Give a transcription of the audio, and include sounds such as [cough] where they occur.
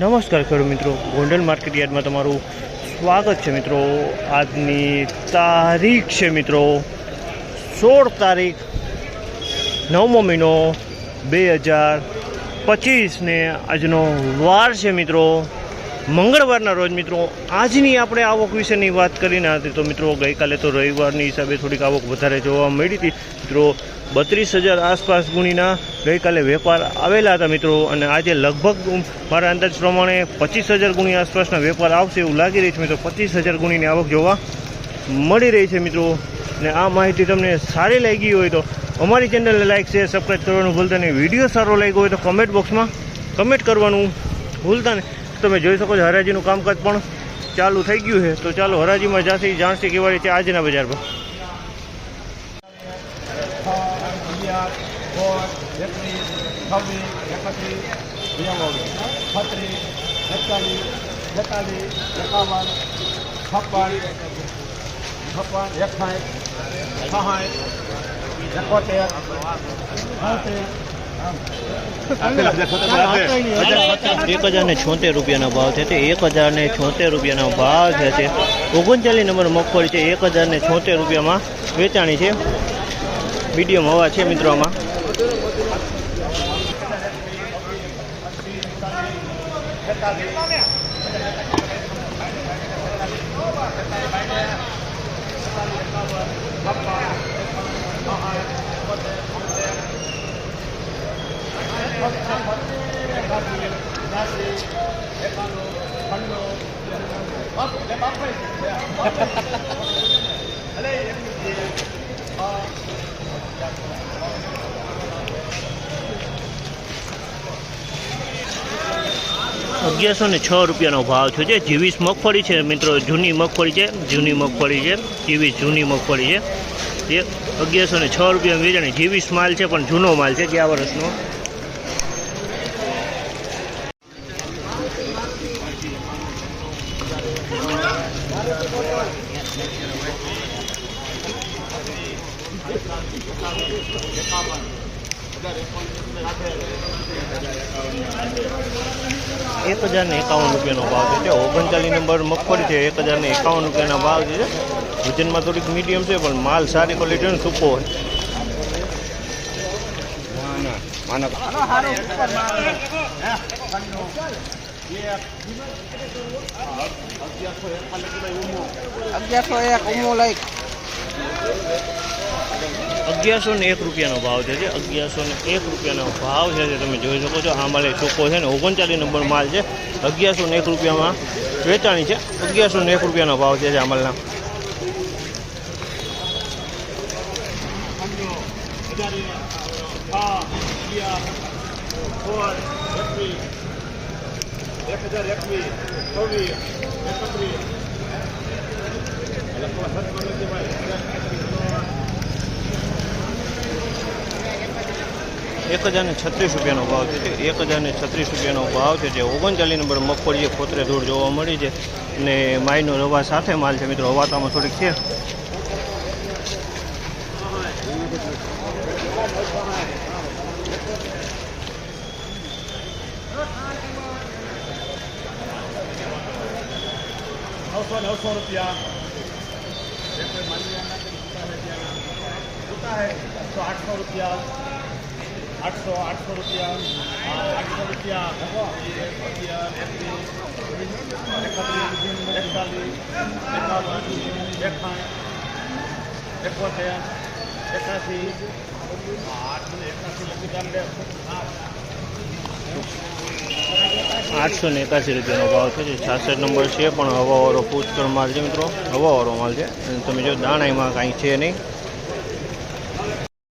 નમસ્કાર ખેડૂત મિત્રો. ગોંડલ માર્કેટ યાર્ડમાં તમારું સ્વાગત છે મિત્રો. આજની તારીખ છે મિત્રો સોળ તારીખ નવમો મહિનો બે હજાર પચીસને આજનો વાર છે મિત્રો. મંગળવારના રોજ મિત્રો આજની આપણે આવક વિશેની વાત કરીને હતી તો મિત્રો ગઈકાલે તો રવિવારની હિસાબે થોડીક આવક વધારે જોવા મળી હતી. મિત્રો બત્રીસ હજાર આસપાસ ગુણીના ગઈકાલે વેપાર આવેલા હતા મિત્રો. અને આજે લગભગ મારા અંદાજ પ્રમાણે પચીસ હજાર ગુણી આસપાસના વેપાર આવશે એવું લાગી રહ્યું છે મિત્રો. પચીસ હજાર ગુણીની આવક જોવા મળી રહી છે મિત્રો. ને આ માહિતી તમને સારી લાગી હોય તો અમારી ચેનલને લાઇક શેર સબસ્ક્રાઈબ કરવાનું ભૂલતા નહીં. વીડિયો સારો લાગ્યો હોય તો કમેન્ટ બોક્સમાં કમેન્ટ કરવાનું ભૂલતા નહીં. તમે જોઈ શકો છો હરાજીનું કામકાજ પણ ચાલુ થઈ ગયું છે. તો ચાલો હરાજીમાં જ્યાંથી જાણશે કેવા રીતે આજના બજાર અગિયાર સોળ એકવીસ છવ્વીસ એકત્રીસ નેવું છત્રીસ એકતાલીસ બેતાલીસ એકાવન છપ્પન છપ્પન એકસાઠ છસાઠ એકોતેર છોતેર એક હજાર ને છોતેર રૂપિયાના ભાવ છે તે એક હજાર ને છોતેર રૂપિયાનો ભાવ છે તે. ઓગણચાલીસ નંબર મગફળી છે એક હજાર ને છોતેર રૂપિયામાં વેચાણી છે. મીડિયમ હવા છે મિત્રો આમાં. [laughs] [laughs] [laughs] અગિયારસો ને છ રૂપિયાનો ભાવ છે. જે જીવીસ મગફળી છે મિત્રો, જૂની મગફળી છે, જૂની મગફળી છે, જીવીસ જૂની મગફળી છે. એ અગિયારસો ને છ રૂપિયા વેચાણી જીવીસ માલ છે, પણ જૂનો માલ છે, ગયા વર્ષનો. એક હજાર ને એકાવન રૂપિયાનો ભાવ છે. ઓગણચાલીસ નંબર મગફળી છે એક હજાર ને એકાવન રૂપિયાના ભાવ છે. વજનમાં થોડીક મીડિયમ છે, પણ માલ સારી ક્વોલિટીનો સૂકો હોય. અગિયારસો એક ઉમો લઈ અગિયારસો ને એક રૂપિયાનો ભાવ છે અગિયારસો ને એક રૂપિયાનો ભાવ છે જે તમે જોઈ શકો છો. આ માલ એ સૂકો છે ને ઓગણચાલીસ નંબર માલ છે. અગિયારસો ને એક રૂપિયામાં વેચાણી છે. અગિયારસો ને એક રૂપિયાનો ભાવ છે જે આ માલના. એક હજાર એકવીસ ચોવીસ એકત્રીસ એક હજાર ને છત્રીસ રૂપિયાનો ભાવ છે જે એક હજાર ને છત્રીસ રૂપિયાનો ભાવ છે જે ઓગણચાલીસ નંબર મગફળી છે ખોતરે ધૂળ જોવા મળી છે ને માયનો રવા સાથે માલ છે મિત્રો હવા તો આમાં થોડીક છે નવસો નવસો રૂપિયા होता है तो आठ सौ रुपया આઠસો આઠસો રૂપિયા આઠસો રૂપિયા એકત્રીસ એકતાલીસ રૂપિયાનો ભાવ છે, જે છાસઠ નંબર છે, પણ હવાવાળો પૂછકળ માલ છે મિત્રો. હવાવાળો માલ છે. અને તમે જો દાણાઈમાં કાંઈ છે નહીં.